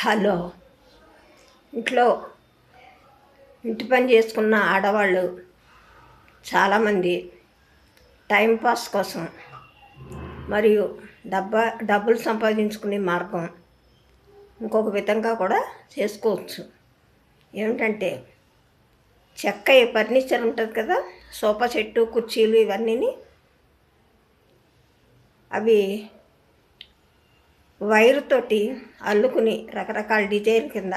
Hello. ఇంట్లో ఇంటి పని చేసుకున్న ఆడవాళ్ళు చాలామంది టైంపాస్ కోసం మరియు డబ్బా డబ్బులు సంపాదించుకునే మార్గం ఇంకొక విధంగా కూడా చేసుకోవచ్చు. ఏమిటంటే చెక్క ఫర్నిచర్ ఉంటుంది కదా సోఫా సెట్టు కుర్చీలు ఇవన్నీ అవి వైరుతోటి అల్లుకుని రకరకాల డిజైన్ కింద.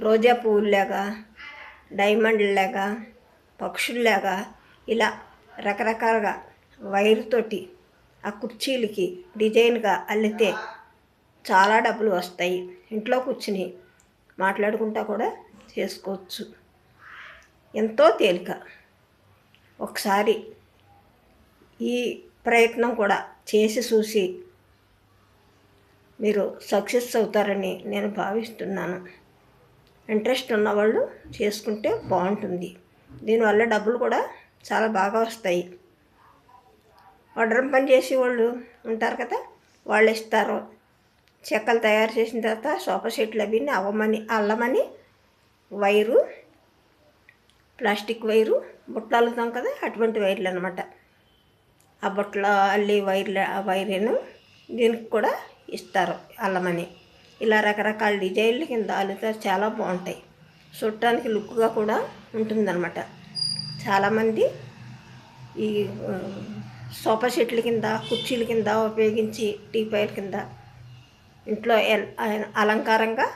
రోజా పువ్వుల్లాగా డైమండ్లాగా పక్షుల్లాగా ఇలా రకరకాలుగా వైరుతోటి ఆ కుర్చీలకి డిజైన్గా అల్లితే చాలా డబ్బులు వస్తాయి. ఇంట్లో కూర్చుని మాట్లాడుకుంటా కూడా చేసుకోవచ్చు. ఎంతో తేలిక. ఒకసారి ఈ ప్రయత్నం కూడా చేసి చూసి మీరు సక్సెస్ అవుతారని నేను భావిస్తున్నాను. ఇంట్రెస్ట్ ఉన్నవాళ్ళు చేసుకుంటే బాగుంటుంది. దీనివల్ల డబ్బులు కూడా చాలా బాగా వస్తాయి. వడ్రం పని చేసే వాళ్ళు ఉంటారు కదా వాళ్ళు ఇస్తారు. చెక్కలు తయారు చేసిన తర్వాత సోఫా సెట్లు అవి అవ్వమని అల్లమని వైరు ప్లాస్టిక్ వైరు బుట్టలు అల్లుతాం కదా అటువంటి వైర్లు అనమాట ఆ బుట్టలు అల్లి వైర్లు ఆ వైరేను దీనికి కూడా ఇస్తారు అల్లమని. ఇలా రకరకాల డిజైన్లు కింద అల్లుతారు చాలా బాగుంటాయి. చూడటానికి లుక్గా కూడా ఉంటుందన్నమాట. చాలామంది ఈ సోఫా సెట్ల కింద కుర్చీల కింద ఉపయోగించి టీపాయిల కింద ఇంట్లో అలంకారంగా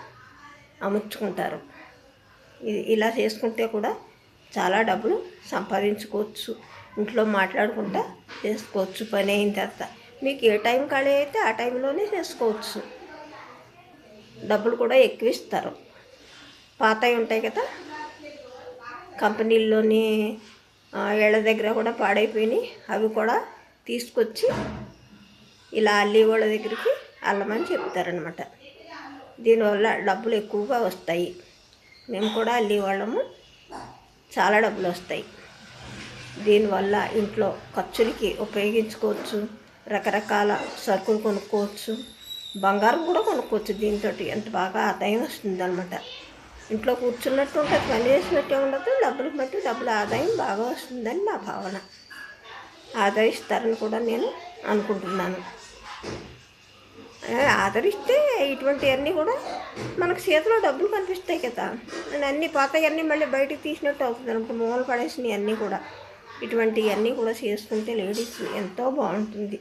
అమర్చుకుంటారు. ఇలా చేసుకుంటే కూడా చాలా డబ్బులు సంపాదించుకోవచ్చు. ఇంట్లో మాట్లాడుకుంటా చేసుకోవచ్చు. పని అయిన తర్వాత మీకు ఏ టైం ఖాళీ అయితే ఆ టైంలోనే చేసుకోవచ్చు. డబ్బులు కూడా ఎక్కువ ఇస్తారు. పాతవి ఉంటాయి కదా కంపెనీల్లోని ఆ, ఏళ్ళ దగ్గర కూడా పాడైపోయినాయి. అవి కూడా తీసుకొచ్చి ఇలా అల్లి వాళ్ళ దగ్గరికి అల్లమని చెప్తారనమాట దీనివల్ల డబ్బులు ఎక్కువగా వస్తాయి. మేము కూడా అల్లి వాళ్ళము చాలా డబ్బులు వస్తాయి. దీనివల్ల ఇంట్లో ఖర్చులకి ఉపయోగించుకోవచ్చు. రకరకాల సరుకులు కొనుక్కోవచ్చు. బంగారం కూడా కొనుక్కోవచ్చు దీంతో ఎంత బాగా ఆదాయం వస్తుంది అనమాట ఇంట్లో కూర్చున్నట్టు ఉంటుంది పని చేసినట్టే ఉండదు. డబ్బులు బట్టి డబ్బుల ఆదాయం బాగా వస్తుందని నా భావన. ఆదరిస్తారని కూడా నేను అనుకుంటున్నాను. ఆదరిస్తే ఇటువంటివన్నీ కూడా మనకు చేతిలో డబ్బులు కనిపిస్తాయి కదా. అండ్ అన్ని పాతవన్నీ మళ్ళీ బయటికి తీసినట్టు అవుతుంది అనమాట మూల పడేసినవి అన్నీ కూడా. ఇటువంటివన్నీ కూడా చేసుకుంటే లేడీస్ ఎంతో బాగుంటుంది.